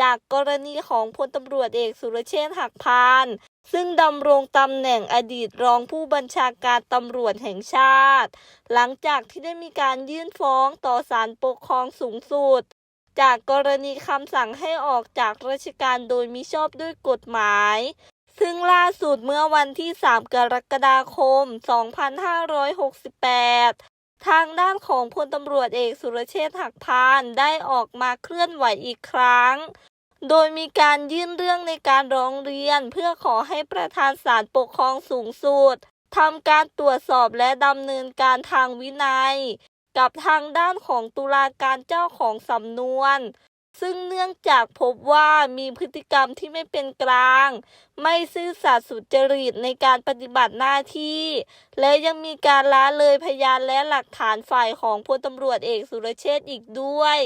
จากกรณีของพลตำรวจเอกสุรเชษฐ์หักพาน ซึ่งดำรงตำแหน่งอดีตรองผู้บัญชาการตำรวจแห่งชาติ หลังจากที่ได้มีการยื่นฟ้องต่อศาลปกครองสูงสุด จากกรณีคำสั่งให้ออกจากราชการโดยมิชอบด้วยกฎหมาย ซึ่งล่าสุดเมื่อวันที่ 3 กรกฎาคม 2568 ทางด้านของพลตำรวจเอกสุรเชษฐ์หักพานได้ออกมาเคลื่อนไหวอีกครั้ง โดยมีการยื่นเรื่องในการร้องเรียน เพื่อขอให้ประธานศาลปกครองสูงสุดทำการตรวจสอบและดำเนินการทางวินัย กับทางด้านของตุลาการเจ้าของสำนวน ซึ่งเนื่องจากพบว่ามีพฤติกรรมที่ไม่เป็นกลาง ไม่ซื่อสัตย์สุจริตในการปฏิบัติหน้าที่ และยังมีการละเลยพยานและหลักฐานฝ่ายของพลตำรวจเอกสุรเชษฐ์อีกด้วย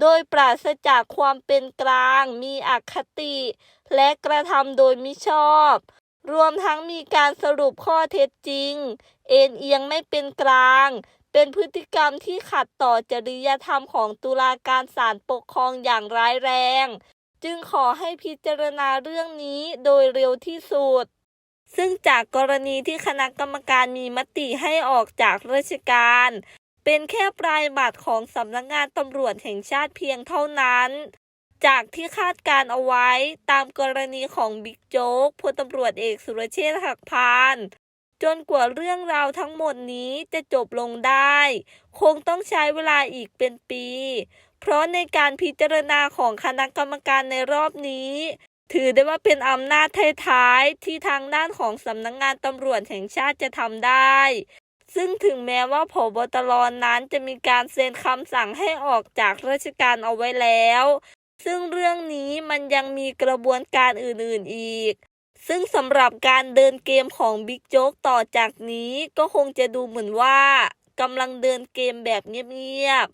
โดยปราศจากความเป็นกลาง มีอคติ และกระทำโดยมิชอบ รวมทั้งมีการสรุปข้อเท็จจริง เอ็นเอียงไม่เป็นกลาง เป็นพฤติกรรมที่ขัดต่อจริยธรรมของตุลาการศาลปกครองอย่างร้ายแรง จึงขอให้พิจารณาเรื่องนี้โดยเร็วที่สุด ซึ่งจากกรณีที่คณะกรรมการมีมติให้ออกจากราชการ เป็นแค่ปลายบัตรของสำนักงานตำรวจแห่งชาติเพียงเท่านั้น จากที่คาดการเอาไว้ตามกรณีของบิ๊กโจ๊กพลตำรวจเอกสุรเชษฐ์หักพาน จนกว่าเรื่องราวทั้งหมดนี้จะจบลงได้ คงต้องใช้เวลาอีกเป็นปี เพราะในการพิจารณาของคณะกรรมการในรอบนี้ ถือได้ว่าเป็นอำนาจท้ายๆที่ทางด้านของสำนักงานตำรวจแห่งชาติจะทำได้ ซึ่งถึงแม้ว่าผบตรนั้นจะมีการเซ็นคำสั่งให้ออกจากราชการเอาไว้แล้ว ซึ่งเรื่องนี้มันยังมีกระบวนการอื่นๆอีก ซึ่งสำหรับการเดินเกมของบิ๊กโจ๊กต่อจากนี้ก็คงจะดูเหมือนว่ากำลังเดินเกมแบบเงียบ